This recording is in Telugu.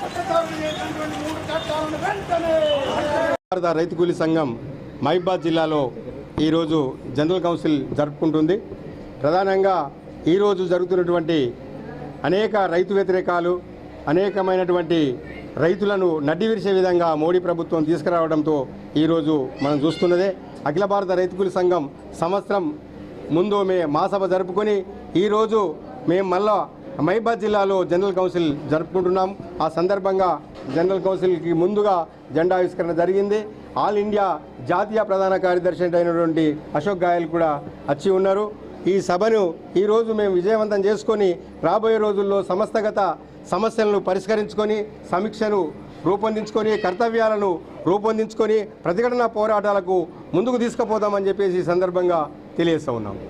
చట్టసభలు మూడు చట్టాలను వెంటనే భారత రైతు కూలీ సంఘం మహిబాద్ జిల్లాలో ఈరోజు జనరల్ కౌన్సిల్ జరుపుకుంటుంది. ప్రధానంగా ఈరోజు జరుగుతున్నటువంటి అనేక రైతు వ్యతిరేకాలు అనేకమైనటువంటి రైతులను నడ్డి విరిచే విధంగా మోడీ ప్రభుత్వం తీసుకురావడంతో ఈరోజు మనం చూస్తున్నదే. అఖిల భారత రైతుకుల సంఘం సంవత్సరం ముందు మే మాసభ జరుపుకొని ఈరోజు మేము మళ్ళా మహిబాద్ జిల్లాలో జనరల్ కౌన్సిల్ జరుపుకుంటున్నాం. ఆ సందర్భంగా జనరల్ కౌన్సిల్కి ముందుగా జెండా ఆవిష్కరణ జరిగింది. ఆల్ ఇండియా జాతీయ ప్రధాన కార్యదర్శి అయినటువంటి అశోక్ గాయల్ కూడా వచ్చి ఉన్నారు. ఈ సభను ఈరోజు మేము విజయవంతం చేసుకొని రాబోయే రోజుల్లో సమస్తగత సమస్యలను పరిష్కరించుకొని సమీక్షను రూపొందించుకొని కర్తవ్యాలను రూపొందించుకొని ప్రతిఘటన పోరాటాలకు ముందుకు తీసుకుపోదామని చెప్పేసి ఈ సందర్భంగా తెలియజేస్తూ ఉన్నాము.